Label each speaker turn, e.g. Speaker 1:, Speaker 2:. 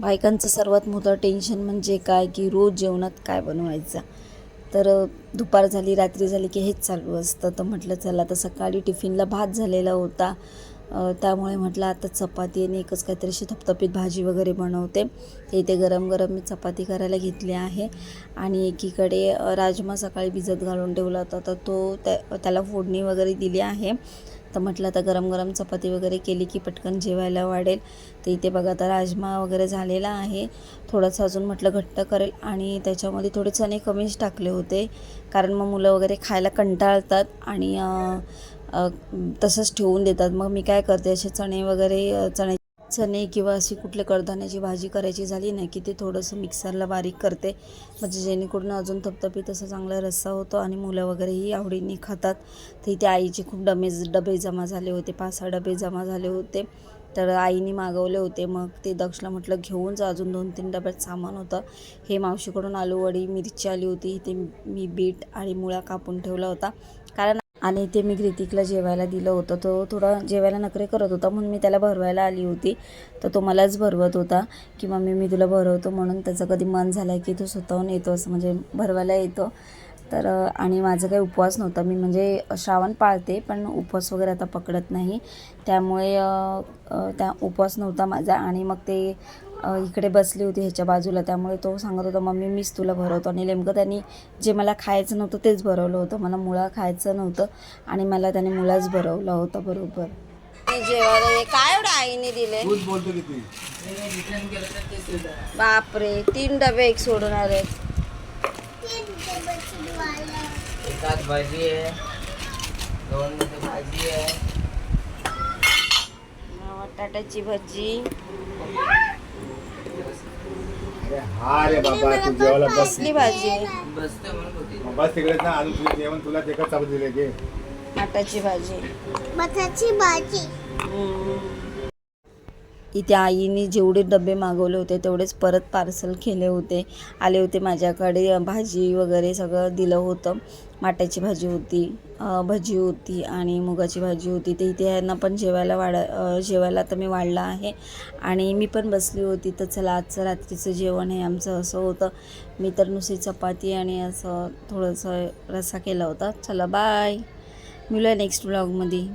Speaker 1: बायकांचं सर्वात मोठं टेन्शन म्हणजे काय? की रोज जेवणात काय बनवायचं? तर दुपार झाली रात्री झाली की हेच चालू असतं. तर म्हटलं चला तर सकाळी टिफिनला भात झालेला होता. त्यामुळे म्हटलं आता चपाती आणि एकच काहीतरी अशी थपथपीत भाजी वगैरे बनवते. ते इथे गरम गरम मी चपाती करायला घेतली आहे. आणि एकीकडे राजमा सकाळी भिजत घालून ठेवला होता. तर तो त्या त्याला फोडणी वगैरे दिली आहे. तर म्हटलं आता गरम गरम चपाती वगैरे केली की पटकन जेवायला वाढेल. तर इथे बघा आता राजमा वगैरे झालेला आहे. थोडंसं अजून म्हटलं घट्ट करेल आणि त्याच्यामध्ये थोडे चणे कमीच टाकले होते. कारण मग मुलं वगैरे खायला कंटाळतात आणि तसंच ठेवून देतात. मग मी काय करते असे चणे वगैरे अं, चणे किंवा अशी कुठल्या कडधान्याची भाजी करायची झाली ना की ते थोडंसं मिक्सरला बारीक करते. म्हणजे जेणेकरून अजून थपथपीत असा चांगला रस्सा होतो आणि मुलं वगैरेही आवडीने खातात. तर इथे आईचे खूप डमेज डबे जमा झाले होते पाच सहा डबे जमा झाले होते. तर आईने मागवले होते. मग ते दक्षला म्हटलं घेऊन जा अजून दोन तीन डब्यात सामान होतं. हे मावशीकडून आलू वडी मिरची आली होती. इथे मी बीट आणि मुळा कापून ठेवला होता. कारण आणि ते मी ग्रितिकला जेवायला दिलं होतं. तो थोडा जेवायला नखरे करत होता म्हणून मी त्याला भरवायला आली होती. तर तो मलाच भरवत होता की मम्मी मी तुला भरवतो. म्हणून त्याचं कधी मन झालं की तो स्वतःहून येतो असं म्हणजे भरवायला येतो. तर आणि माझं काही उपवास नव्हता. मी म्हणजे श्रावण पाळते पण उपवास वगैरे आता पकडत नाही. त्यामुळे त्या उपवास नव्हता माझा. आणि मग ते इकडे बसली होती ह्याच्या बाजूला त्यामुळे तो सांगत होता मम्मी मीच तुला भरवतो. आणि नेमकं त्यांनी जे मला खायचं नव्हतं तेच भरवलं होतं. मला मुळा खायचं नव्हतं आणि मला त्याने मुळाच भरवला होता बरोबर. जेवायला काय एवढं आईने दिले बापरे तीन डबे एक सोडणार आहेत
Speaker 2: एकात भाजी आहे दोन मध्ये भाजी आहे.
Speaker 1: बटाट्याची भजी.
Speaker 3: अरे हा रे बाबा तू जेवायला बस.
Speaker 1: कसली भाजी आहे
Speaker 2: बसते म्हणून होती.
Speaker 3: बस तिकडे ना अजून तुझे जेवण तुला ते चपाती दिले घे
Speaker 1: माटाची भाजी.
Speaker 4: बटाची भाजी.
Speaker 1: इथे आईने जेवढे डबे मागवले होते तेवढेच परत पार्सल केले होते. आले होते माझ्याकडे भाजी वगैरे सगळं दिलं होतं. माट्याची भाजी होती भजी होती आणि मुगाची भाजी होती. ते इथे यांना पण जेवायला वाढ जेवायला तर मी वाढलं आहे. आणि मी पण बसली होती तर चला आजचं रात्रीचं जेवण हे आमचं असं होतं. मी तर नुसती चपाती आणि असं थोडंसं रस्सा केला होता. चला बाय मिळूया नेक्स्ट ब्लॉगमध्ये